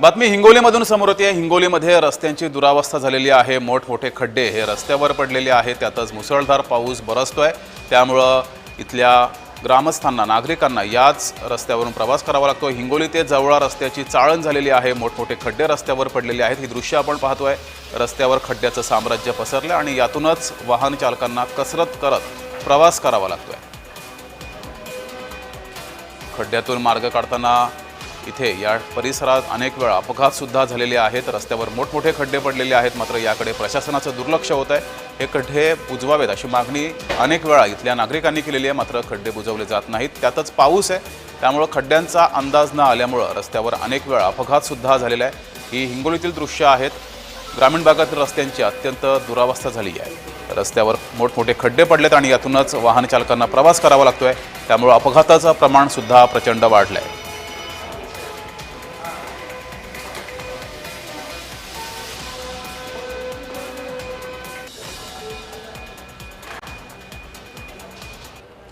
बातमी हिंगोलीमधून समोर येते. हिंगोलीमध्ये रस्त्यांची दुरावस्था झालेली आहे. मोठमोठे खड्डे हे रस्त्यावर पडलेले आहेत. त्यातच मुसळधार पाऊस बरसतोय. त्यामुळं इथल्या ग्रामस्थांना नागरिकांना याच रस्त्यावरून प्रवास करावा लागतो हिंगोली ते जवळा रस्त्याची चाळण झालेली आहे. मोठमोठे खड्डे रस्त्यावर पडलेले आहेत. ही दृश्य आपण पाहतोय. रस्त्यावर खड्ड्याचं साम्राज्य पसरलं आणि यातूनच वाहन चालकांना कसरत करत प्रवास करावा लागतोय. खड्ड्यातून मार्ग काढताना इथे या परिसरात अनेक वेळा अपघातसुद्धा झालेले आहेत. रस्त्यावर मोठमोठे खड्डे पडलेले आहेत. मात्र याकडे प्रशासनाचं दुर्लक्ष होत आहे. हे खड्डे बुजवावेत अशी मागणी अनेक वेळा इथल्या नागरिकांनी केलेली आहे. मात्र खड्डे बुजवले जात नाहीत. त्यातच पाऊस आहे. त्यामुळं खड्ड्यांचा अंदाज न आल्यामुळं रस्त्यावर अनेक वेळा अपघातसुद्धा झालेला आहे. ही हिंगोलीतील दृश्य आहेत. ग्रामीण भागातील रस्त्यांची अत्यंत दुरावस्था झाली आहे. रस्त्यावर मोठमोठे खड्डे पडलेत आणि यातूनच वाहन चालकांना प्रवास करावा लागतोय. त्यामुळं अपघाताचं प्रमाणसुद्धा प्रचंड वाढलं आहे